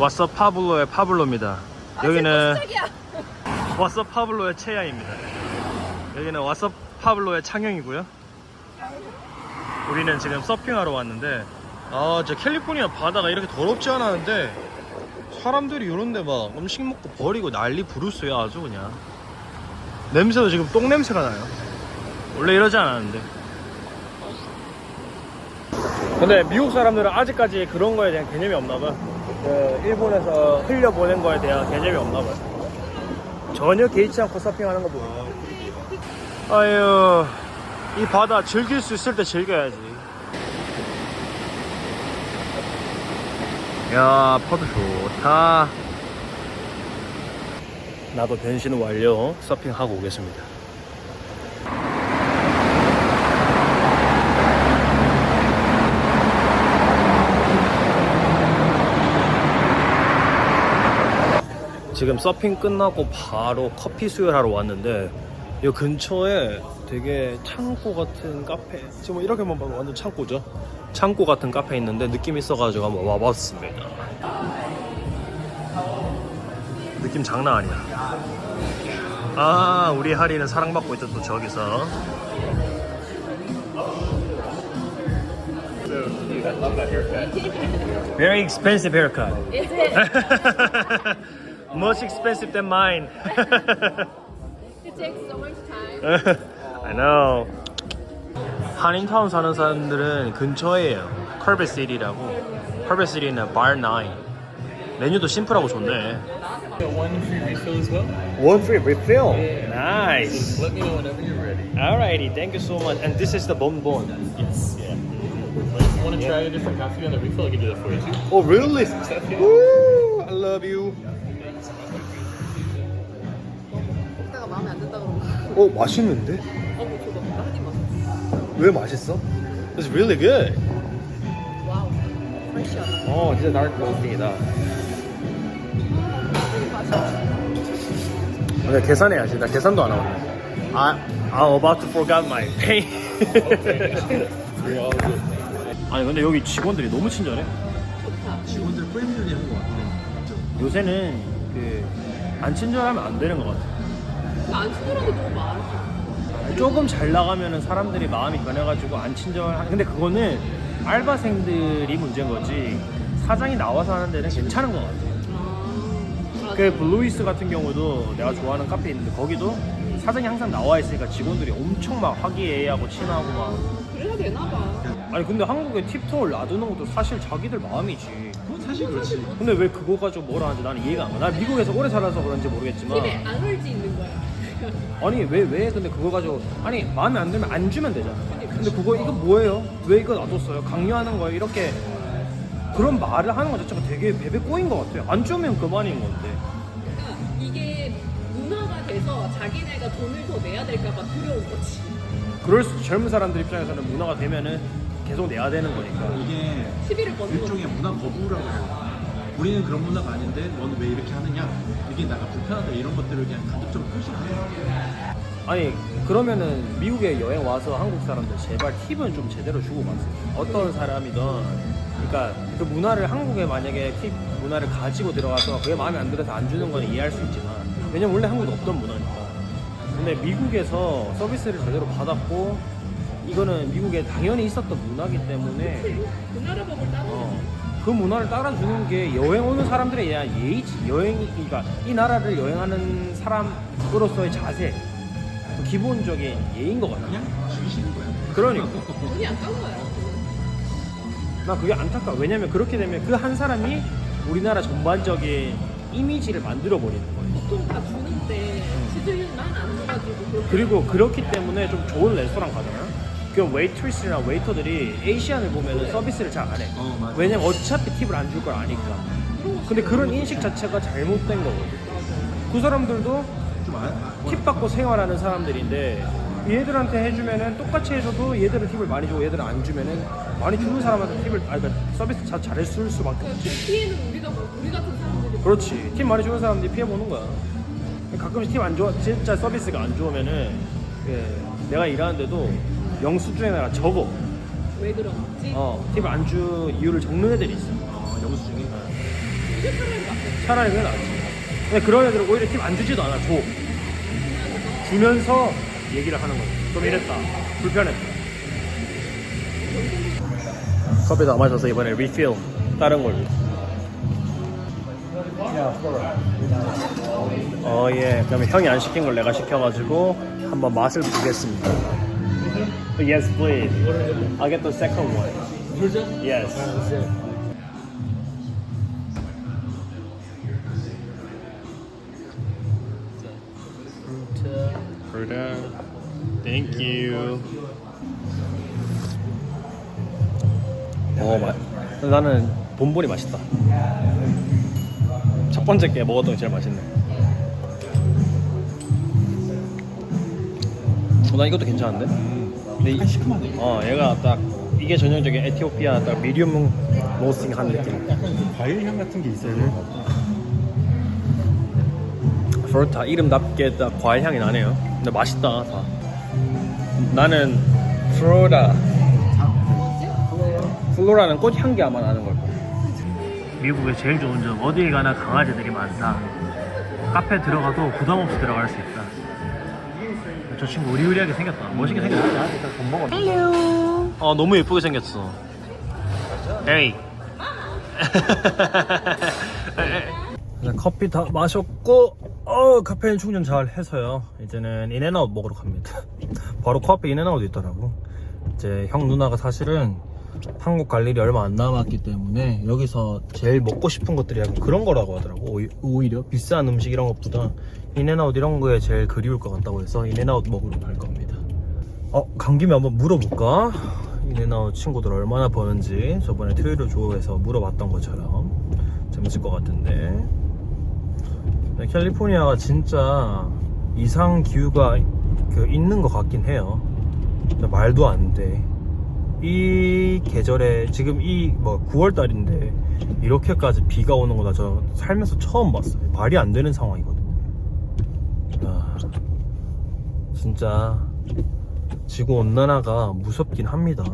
와서 파블로의 파블로입니다. 여기는 깜짝이야. 와서 파블로의 채야입니다. 여기는 와서 파블로의 창영이고요. 우리는 지금 서핑하러 왔는데 아, 저 캘리포니아 바다가 이렇게 더럽지 않았는데 사람들이 이런데 막 음식 먹고 버리고 난리 부르스야 아주 그냥 냄새도 지금 똥 냄새가 나요. 원래 이러지 않았는데. 근데 미국 사람들은 아직까지 그런 거에 대한 개념이 없나 봐. 그 일본에서 흘려보낸 거에 대한 개념이 없나 봐. 전혀 개의치 않고 서핑하는 거 보고. 아유, 이 바다 즐길 수 있을 때 즐겨야지. 야, 파도 좋다. 나도 변신 완료. 서핑하고 오겠습니다. 지금 서핑 끝나고 바로 커피 수혈하러 왔는데 이 근처에 되게 창고 같은 카페. 지금 뭐 이렇게만 봐도 완전 창고죠? 창고 같은 카페 있는데 느낌 있어가지고 한번 와봤습니다. 느낌 장난 아니야. 아 우리 하리는 사랑받고 있던 또 저기서. Very expensive haircut Is it? Much expensive than mine It takes so much time. I know. 한인타운 사는 사람들은 근처에요. 컬베시티라고. 컬베시티는 bar 9. 메뉴도 심플하고 좋네. One free refill as well. One free refill. Nice. Let me know whenever you're ready. Alrighty, thank you so much. And this is the bonbon. Yes. Yeah. But if you want to try a different coffee on the refill, I can do that for you too. Oh really? Stuff, yeah. Woo! I love you. 먹 어 맛있는데? 어뭐 줘봐. 나한 입왜 맛있어? It's really good. 와우. 프레시하다. 어 진짜 dark roasting이다. 되게 맛있어. 근데 계산해야지. 나 계산도 안 하고. I I'm about to forget my pay. 아니 근데 여기 직원들이 너무 친절해. 좋다. 직원들 프렌들리 한 것 같아. 요새는 그 안 친절하면 안 되는 것 같아. 안 친절하게 너무 많아. 조금 잘 나가면은 사람들이 마음이 변해가지고 안 친절. 근데 그거는 알바생들이 문제인 거지. 사장이 나와서 하는 데는 괜찮은 것 같아. 아, 그 블루이스 같은 경우도 내가 좋아하는 카페 있는데 거기도 사장이 항상 나와 있으니까 직원들이 엄청 막 화기애애하고 친하고 막. 그래야 되나 봐. 아니 근데 한국에 팁통을 놔두는 것도 사실 자기들 마음이지. 그건 사실 그렇지. 근데 왜 그거 가지고 뭐라 하는지 나는 이해가 안 가. 나 미국에서 오래 살아서 그런지 모르겠지만. 입에 안 흘지 있는 거야. 아니 왜 왜 근데 그거 가지고 아니 마음에 안 들면 안 주면 되잖아. 근데 그거 이거 뭐예요? 왜 이거 놔뒀어요? 강요하는 거예요? 이렇게 그런 말을 하는 것 자체가 되게 베베 꼬인 것 같아요. 안 주면 그만인 건데. 그러니까 이게 문화가 돼서 자기네가 돈을 더 내야 될까 봐 두려운 거지. 그럴 수 젊은 사람들 입장에서는 문화가 되면은 계속 내야 되는 거니까. 이게 시비를 거는 일종의 거지. 문화 거부라고 해요. 우리는 그런 문화가 아닌데 너는 왜 이렇게 하느냐? 이게 나가 불편하다 이런 것들을 그냥 가급적으로 표시해요. 아니 그러면은 미국에 여행 와서 한국 사람들 제발 팁은 좀 제대로 주고 가세요. 어떤 사람이든 그러니까 그 문화를 한국에 만약에 팁 문화를 가지고 들어가서 그게 마음에 안 들어서 안 주는 건 이해할 수 있지만 왜냐면 원래 한국에 없던 문화니까. 근데 미국에서 서비스를 제대로 받았고 이거는 미국에 당연히 있었던 문화기 때문에 그 나라 법을 따로 어, 그 문화를 따라주는 게 여행 오는 사람들에 대한 예의지. 여행이, 그러니까 이 나라를 여행하는 사람으로서의 자세. 그 기본적인 예인 것 같아. 그냥 죽이시는 거야. 그러니까. 돈이 아까운 거야. 나 그게 안타까워. 왜냐면 그렇게 되면 그 한 사람이 우리나라 전반적인 이미지를 만들어 버리는 거예요. 보통 다 주는데 지들만 안 줘가지고 그렇게 그리고 그렇기 때문에 좀 좋은 레스토랑 가잖아요. 그 웨이트리스나 웨이터들이 에이시안을 보면 서비스를 잘 안 해. 어, 맞아. 왜냐면 어차피 팁을 안 줄 걸 아니까. 근데 그런 인식 자체가 잘못된 거거든. 그 사람들도 좀 안, 아, 팁 받고 생활하는 사람들인데 얘들한테 해주면은 똑같이 해줘도 얘들은 팁을 많이 주고 얘들은 안 주면은 많이 주는 사람한테 팁을 아 그러니까 서비스 자, 잘해줄 수밖에 그 없지. 피해는 우리가 뭐- 우리 같은 사람들이 그렇지. 팁 많이 주는 사람들이 피해 보는 거야. 가끔씩 팁 안 좋아 진짜 서비스가 안 좋으면은 그 내가 일하는데도 영수증에다가 적어. 왜 그런지 어, 팁 안주 이유를 적는 애들이 있어. 어, 영수 중에 그게 차라리 그게 낫지. 근데 그런 애들은 오히려 팁 안 주지도 않아, 줘. 주면서 얘기를 하는 거지. 좀 이랬다. 불편했다. 커피 다 마셔서 이번에 리필 다른 걸로. 어, 예. 그러면 형이 안 시킨 걸 내가 시켜가지고 한번 맛을 보겠습니다. Yes, please. I'll get the second one. Yes. Fruta. Thank you. 어, 맛. 나는 본본이 맛있다. 첫 번째 게 먹었던 게 제일 맛있네. 어, 난 이것도 괜찮은데? 근데 이, 약간 시큼하네. 어, 얘가 딱 이게 전형적인 에티오피아 딱 미디움 로스팅 한 느낌. 약간 그 과일 향 같은 게 있어야 될것 같아. 프로타 이름답게 딱 과일 향이 나네요. 근데 맛있다 다. 나는 프로다. 플로라는 꽃 향기 아마 나는 걸 거야. 미국의 제일 좋은 점 어딜 가나 강아지들이 많다. 카페 들어가도 부담 없이 들어갈 수 있다. 저 친구 우리우리하게 생겼다. 멋있게 생겼다. 일단 못 먹었네. 헬로. 어 너무 예쁘게 생겼어. 에이. 이제 커피 다 마셨고 어 카페인 충전 잘 해서요 이제는 인앤아웃 먹으러 갑니다 바로 코앞에 인앤아웃 있더라고 이제 형 누나가 사실은 한국 갈 일이 얼마 안 남았기 때문에 여기서 제일 먹고 싶은 것들이 약간 그런 거라고 하더라고. 오히- 오히려 비싼 음식 이런 것보다 인앤아웃 이런 거에 제일 그리울 것 같다고 해서 인앤아웃 먹으러 갈 겁니다. 어, 간 김에 한번 물어볼까? 인앤아웃 친구들 얼마나 버는지 저번에 트위터 조에서 물어봤던 것처럼 재밌을 것 같은데. 네, 캘리포니아가 진짜 이상 기후가 그 있는 것 같긴 해요. 말도 안돼 이 계절에 지금 이 뭐 9월 달인데 이렇게까지 비가 오는 거나 저 살면서 처음 봤어요 말이 안 되는 상황이거든요 야, 진짜 지구 온난화가 무섭긴 합니다.